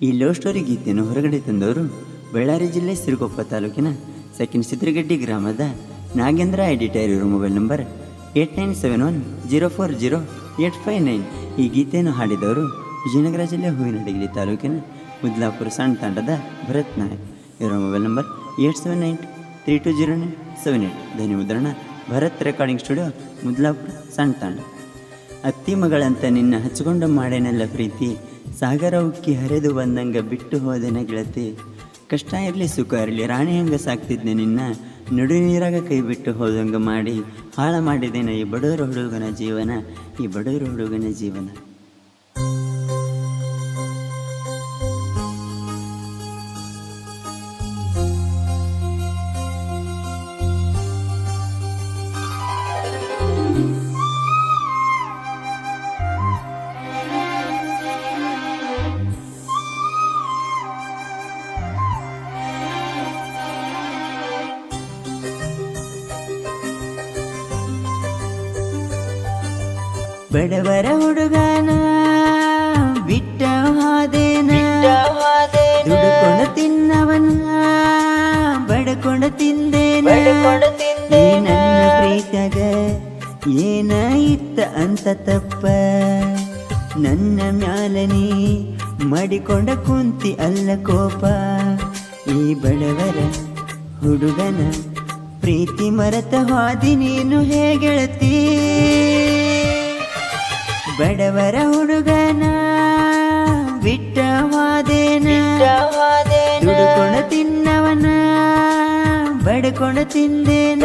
ಈ love story ಗೀತೆಯನ್ನು ಹೊರಗಡೆ ತಂದವರು ಬಳ್ಳಾರಿ ಜಿಲ್ಲೆ ಸಿರುಗೊಪ್ಪ ತಾಲೂಕಿನ ಸೆಕೆಂಡ್ ಸಿದ್ರಗಡ್ಡಿ ಗ್ರಾಮದ ನಾಗೇಂದ್ರ ಎಡಿಟರ್ ಇರೋ mobile number eight nine seven one zero four zero eight five nine ಈ ಗೀತೆಯನ್ನು ಹಾಡಿದವರು ವಿಜಯನಗರ ಜಿಲ್ಲೆ ಹೂವಿನಡಗಲಿ ತಾಲೂಕಿನ ಮುದ್ಲಾಪುರ ಸಣ್ಣ ತಾಂಡದ ಭರತ್ ನಾಯಕ್. ಇವರ mobile number eight seven nine three two zero nine seven eight ಧ್ವನಿ ಮುದ್ರಣ ಭರತ್ ರೆಕಾರ್ಡಿಂಗ್ ಸ್ಟುಡಿಯೋ ಮುದ್ಲಾಪುರ ಸಣ್ಣ ತಾಂಡ. ಅತ್ತಿ ಮಗಳಂತ ನಿನ್ನ ಹಚ್ಕೊಂಡು ಮಾಡೇನೆಲ್ಲ ಪ್ರೀತಿ ಸಾಗರ ಉಕ್ಕಿ ಹರಿದು ಬಂದಂಗ ಬಿಟ್ಟು ಹೋದೆನ ಗೆಳತಿ ಕಷ್ಟ ಇರಲಿ ಸುಖ ಇರಲಿ, ರಾಣಿ ಹಂಗ ಸಾಕ್ತಿದ್ದೆ ನಿನ್ನ. ನಡು ನೀರಾಗ ಕೈ ಬಿಟ್ಟು ಹೋದಂಗ ಮಾಡಿ, ಹಾಳ ಮಾಡಿದ್ದೇನೆ ಈ ಬಡವರ ಹುಡುಗನ ಜೀವನ, ಈ ಬಡವರ ಹುಡುಗನ ಜೀವನ. ಬಡವರ ಹುಡುಗನ ಬಿಟ್ಟ ಹಾದೇನ ದುಡುಕೊಂಡು ತಿನ್ನವನ ಬಡಕೊಂಡು ತಿಂದೇನ. ನನ್ನ ಪ್ರೀತಗ ಏನ ಇತ್ತ ಅಂತ ತಪ್ಪ. ನನ್ನ ಮ್ಯಾಲನಿ ಮಡಿಕೊಂಡ ಕುಂತಿ ಅಲ್ಲ ಕೋಪ. ಈ ಬಡವರ ಹುಡುಗನ ಪ್ರೀತಿ ಮರತ ಹಾದಿ ನೀನು ಹೇಗೆಳತಿ? ಬಡವರ ಹುಡುಗನ ಬಿಟ್ಟವಾದೇನ ದುಡುಕೊಂಡು ತಿನ್ನವನ ಬಡಕೊಂಡ ತಿಂದೇನ?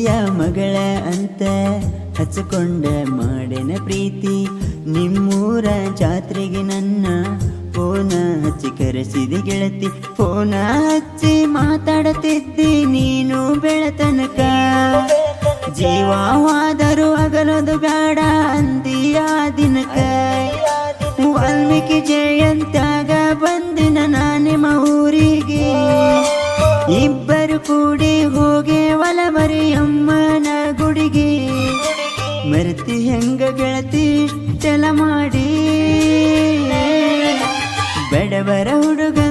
ಅತ್ತಿಯ ಮಗಳ ಅಂತ ಹಚ್ಕೊಂಡ ಮಾಡೆನ ಪ್ರೀತಿ. ನಿಮ್ಮೂರ ಜಾತ್ರೆಗೆ ನನ್ನ ಫೋನ ಹಚ್ಚಿ ಕರೆಸಿದೆ ಗೆಳತಿ. ಫೋನ ಹಚ್ಚಿ ಮಾತಾಡುತ್ತಿದ್ದಿ ನೀನು ಬೆಳತನಕ. ಜೀವವಾದರೂ ಅಗಲದು ಬೇಡ ಅಂದಿಯ ದಿನಕ. ವಾಲ್ಮೀಕಿ ಜಯಂತಾಗ ಬಂದಿನ ನಿಮ್ಮ ಊರಿಗೆ ಇಬ್ಬರು ಕೂಡಿ ಹೋಗಿ ಗೆಳತಿ ಚಲ ಮಾಡಿ. ಬಡವರ ಹುಡುಗಂತ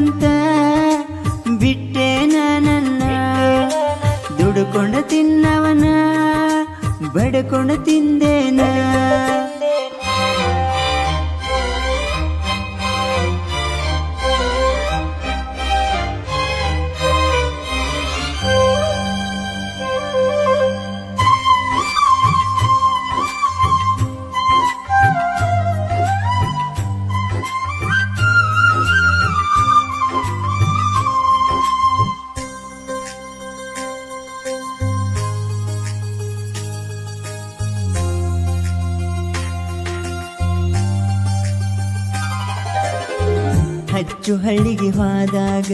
ಹಚ್ಚು ಹಳ್ಳಿಗೆ ಹೋದಾಗ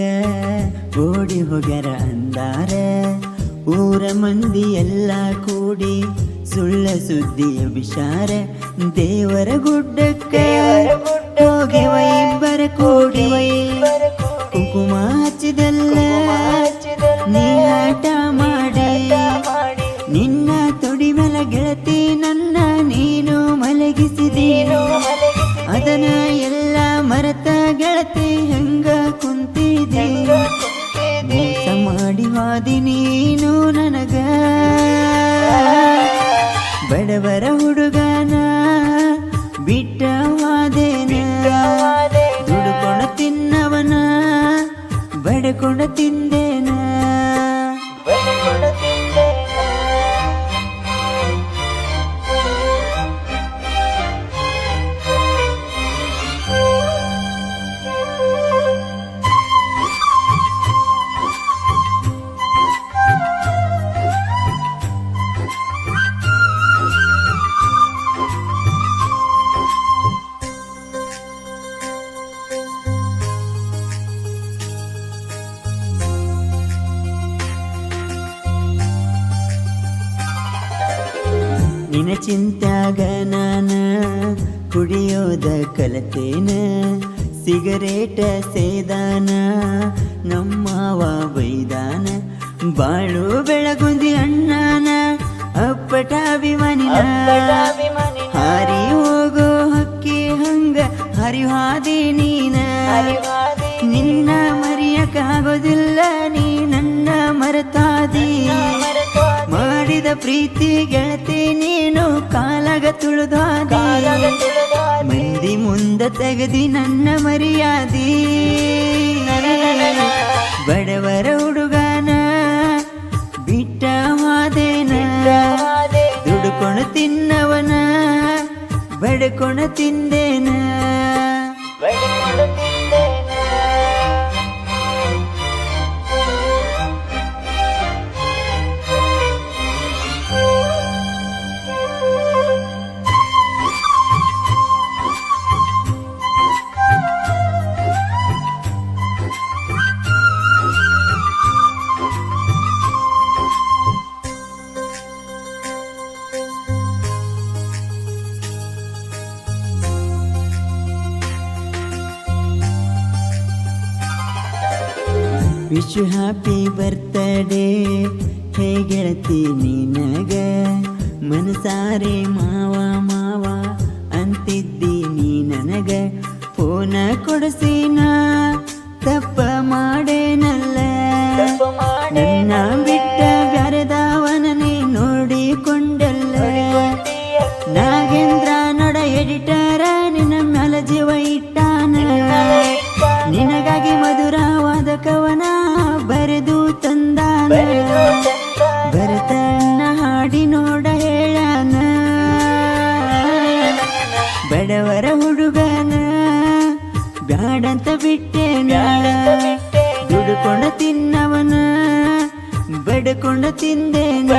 ಓಡಿ ಹೋಗ್ಯಾರ ಅಂದಾರೆ. ಊರ ಮಂದಿ ಎಲ್ಲ ಕೂಡಿ ಸುಳ್ಳ ಸುದ್ದಿಯ ವಿಚಾರ ದೇವರ ಗುಡ್ಡಕ್ಕೆ ಹೋಗಿವ ಮರೆತ ಗೆಳತಿ ಹೆಂಗ ಕುಂತಿದೆ? ಮೋಸ ಮಾಡಿ ಹಾದಿ ನೀನು ನನಗ. ಬಡವರ ಹುಡುಗನ ಬಿಟ್ಟವಾದೇನ ದುಡುಕೊಂಡ ತಿನ್ನವನ ಬಡಕೊಂಡ ತಿಂದೇನ ಚಿಂತ್ಯಾಗ ನಾನ ಕುಡಿಯೋದ ಕಲತೇನ ಸಿಗರೇಟ ಸೇದಾನ ನಮ್ಮವ ಬೈದಾನ ಬಾಳು ಬೆಳಗುಂದಿ ಅಣ್ಣನ ಅಪ್ಪಟ ಅಭಿಮಾನಿ ಹಾರಿ ಹೋಗೋ ಹಕ್ಕಿ ಹಂಗ ಹರಿವಾದಿ ನೀನ. ನಿನ್ನ ಮರಿಯಕ್ಕಾಗೋದಿಲ್ಲ ನೀ ನನ್ನ ಮರೆತಾದಿ. ಪ್ರೀತಿ ಗೆಳತಿ ನೀನು ಕಾಲಗ ತುಳಿದಾದಿ. ಮಂದಿ ಮುಂದ ತೆಗದಿ ನನ್ನ ಮರ್ಯಾದಿ. ಬಡವರ ಹುಡುಗನ ಬಿಟ್ಟ ಮಾದೇನ ದುಡ್ಕೊಣ ತಿನ್ನವನ ಬಡ್ಕೊಣ ತಿಂದೇನ ವಿಶ್ ಹ್ಯಾಪಿ ಬರ್ತಡೇ. ಹೇ ಗೆಳತಿ ನಿನಗ, ಮನಸಾರೆ ಮಾವ ಮಾವ ಅಂತಿದ್ದಿ ನೀ ನನಗ. ಫೋನ ಕೊಡಸಿನ, ತಪ್ಪ ಮಾಡೇನಲ್ಲ ಬರ ಹುಡುಗನ ಬ್ಯಾಡಂತ ಬಿಟ್ಟೇನ? ದುಡುಕೊಂಡ ತಿನ್ನವನ ಬಡ್ಕೊಂಡ ತಿಂದೇನ?